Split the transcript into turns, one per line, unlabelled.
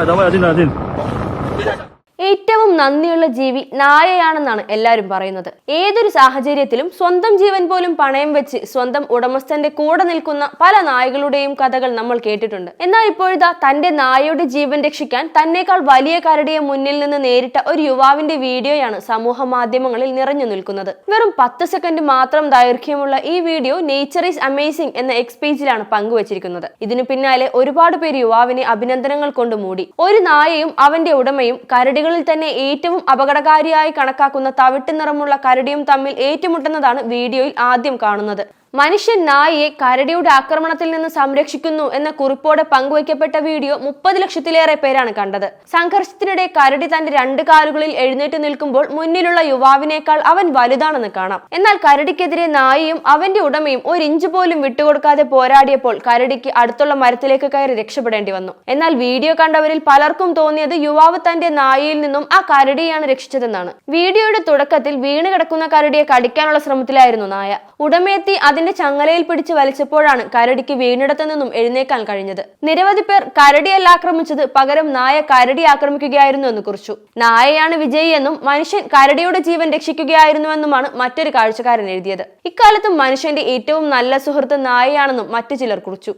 快点，快点进来进。
ഏറ്റവും നന്ദിയുള്ള ജീവി നായയാണെന്നാണ് എല്ലാവരും പറയുന്നത്. ഏതൊരു സാഹചര്യത്തിലും സ്വന്തം ജീവൻ പോലും പണയം വെച്ച് സ്വന്തം ഉടമസ്ഥന്റെ കൂടെ നിൽക്കുന്ന പല നായകളുടെയും കഥകൾ നമ്മൾ കേട്ടിട്ടുണ്ട്. എന്നാൽ ഇപ്പോഴിതാ തന്റെ നായയുടെ ജീവൻ രക്ഷിക്കാൻ തന്നെക്കാൾ വലിയ കരടിയെ മുന്നിൽ നിന്ന് നേരിട്ട ഒരു യുവാവിന്റെ വീഡിയോയാണ് സമൂഹ മാധ്യമങ്ങളിൽ നിറഞ്ഞു നിൽക്കുന്നത്. വെറും പത്ത് സെക്കൻഡ് മാത്രം ദൈർഘ്യമുള്ള ഈ വീഡിയോ നേച്ചർ ഈസ് അമേസിംഗ് എന്ന എക്സ് പേജിലാണ് പങ്കുവച്ചിരിക്കുന്നത്. ഇതിനു പിന്നാലെ ഒരുപാട് പേര് യുവാവിനെ അഭിനന്ദനങ്ങൾ കൊണ്ട് മൂടി. ഒരു നായയും അവന്റെ ഉടമയും കരടികളിൽ തന്നെ ഏറ്റവും അപകടകാരിയായി കണക്കാക്കുന്ന തവിട്ട് നിറമുള്ള കരടിയും തമ്മിൽ ഏറ്റുമുട്ടുന്നതാണ് വീഡിയോയിൽ ആദ്യം കാണുന്നത്. മനുഷ്യൻ നായയെ കരടിയുടെ ആക്രമണത്തിൽ നിന്ന് സംരക്ഷിക്കുന്നു എന്ന കുറിപ്പോടെ പങ്കുവയ്ക്കപ്പെട്ട വീഡിയോ മുപ്പത് ലക്ഷത്തിലേറെ പേരാണ് കണ്ടത്. സംഘർഷത്തിനിടെ കരടി തന്റെ രണ്ട് കാലുകളിൽ എഴുന്നേറ്റ് നിൽക്കുമ്പോൾ മുന്നിലുള്ള യുവാവിനേക്കാൾ അവൻ വലുതാണെന്ന് കാണാം. എന്നാൽ കരടിക്കെതിരെ നായയും അവന്റെ ഉടമയും ഒരു ഇഞ്ച് പോലും വിട്ടുകൊടുക്കാതെ പോരാടിയപ്പോൾ കരടിക്ക് അടുത്തുള്ള മരത്തിലേക്ക് കയറി രക്ഷപ്പെടേണ്ടി വന്നു. എന്നാൽ വീഡിയോ കണ്ടവരിൽ പലർക്കും തോന്നിയത് യുവാവ് തന്റെ നായയിൽ നിന്നും ആ കരടിയാണ് രക്ഷിച്ചതെന്നാണ്. വീഡിയോയുടെ തുടക്കത്തിൽ വീണ് കിടക്കുന്ന കരടിയെ കടിക്കാനുള്ള ശ്രമത്തിലായിരുന്നു നായ. ഉടമയെത്തി അതിന്റെ ചങ്ങലയിൽ പിടിച്ച് വലിച്ചപ്പോഴാണ് കരടിക്ക് വീണിടത്തു നിന്നും എഴുന്നേക്കാൻ കഴിഞ്ഞത്. നിരവധി പേർ കരടിയല്ല ആക്രമിച്ചത് പകരം നായ കരടി ആക്രമിക്കുകയായിരുന്നു എന്ന് കുറിച്ചു. നായയാണ് വിജയി എന്നും മനുഷ്യൻ കരടിയുടെ ജീവൻ രക്ഷിക്കുകയായിരുന്നുവെന്നുമാണ് മറ്റൊരു കാഴ്ചക്കാരൻ എഴുതിയത്. ഇക്കാലത്തും മനുഷ്യന്റെ ഏറ്റവും നല്ല സുഹൃത്ത് നായയാണെന്നും മറ്റു ചിലർ കുറിച്ചു.